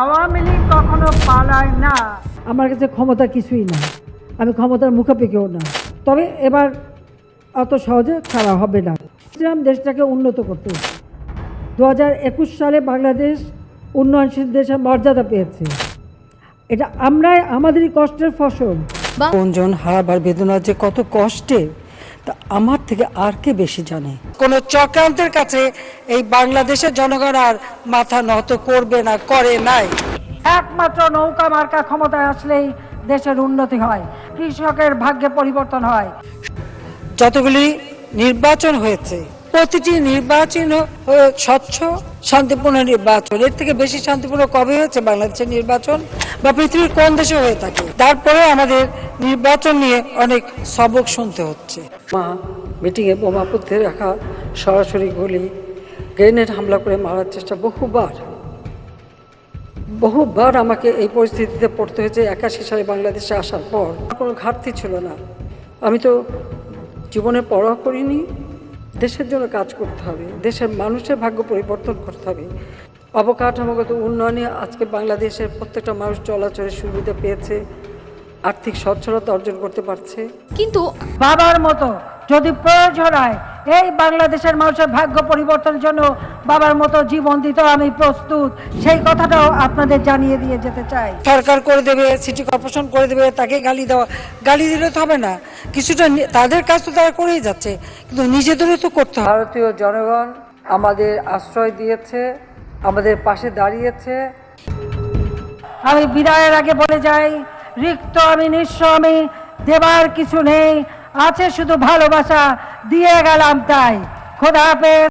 আওয়ামী লীগ কখনো পালায় না। আমার কাছে ক্ষমতা কিছুই না। আমি ক্ষমতার মুখাপেক্ষিও না। তবে এবার অত সহজে ছাড়া হবে না। চাচ্ছিলাম দেশটাকে উন্নত করতে। দু হাজার একুশ সালে বাংলাদেশ উন্নয়নশীল দেশের মর্যাদা পেয়েছে। এটা আমরাই আমাদেরই কষ্টের ফসল। কোনজন হারাবার বেদনা যে কত কষ্টে। তা আমার থেকে আর কে বেশি জানে? কোন চক্রান্তের কাছে এই বাংলাদেশের জনগণ আর মাথা নত করবে না করে নাই। একমাত্র নৌকা মার্কা ক্ষমতায় আসলেই দেশের উন্নতি হয় কৃষকের ভাগ্যে পরিবর্তন হয়। যতগুলি নির্বাচন হয়েছে প্রতিটি নির্বাচন স্বচ্ছ, শান্তিপূর্ণ নির্বাচন। এর থেকে বেশি শান্তিপূর্ণ কবে হয়েছে? বাংলাদেশের নির্বাচন বা পৃথিবীর কোন দেশে হয়ে থাকে? তারপরে আমাদের নির্বাচন নিয়ে অনেক সবক শুনতে হচ্ছে। মা, মিটিংয়ে বোমা পুঁতে রাখা সরাসরি গুলি, গ্রেনেড হামলা করে মারার চেষ্টা বহুবার। বহুবার আমাকে এই পরিস্থিতিতে পড়তে হয়েছে। একাশি সালে বাংলাদেশে আসার পর কোনো ঘাটতি ছিল না। আমি তো জীবনে পড়া করিনি দেশের জন্য কাজ করতে হবে দেশের মানুষের ভাগ্য পরিবর্তন করতে হবে। অবকাঠামোগত উন্নয়নে আজকে বাংলাদেশের প্রত্যেকটা মানুষ চলাচলের সুবিধা পেয়েছে আর্থিক সচ্ছলতা অর্জন করতে পারছে। কিন্তু বাবার মতো যদি প্রয়োজন হয় এই বাংলাদেশের মানুষের ভাগ্য পরিবর্তনের জন্য বাবার মতো জীবন দিতেও আমি প্রস্তুত। সেই কথাটাও আপনাদের জানিয়ে দিয়ে যেতে চাই। সরকার করে দেবে সিটি কর্পোরেশন করে দেবে তাকে গালি দেওয়া গালি দিলে তো হবে না। কিছুটা তাদের কাজ তো তারা করেই যাচ্ছে কিন্তু নিজেদেরও তো করতে হবে। ভারতীয় জনগণ আমাদের আশ্রয় দিয়েছে আমাদের পাশে দাঁড়িয়েছে। আমি বিদায়ের আগে বলে যাই রিক্ত আমি নিঃস্ব আমি দেবার কিছু নেই। আছে শুধু ভালোবাসা দিয়ে গেলাম তাই। খোদা হাফেজ।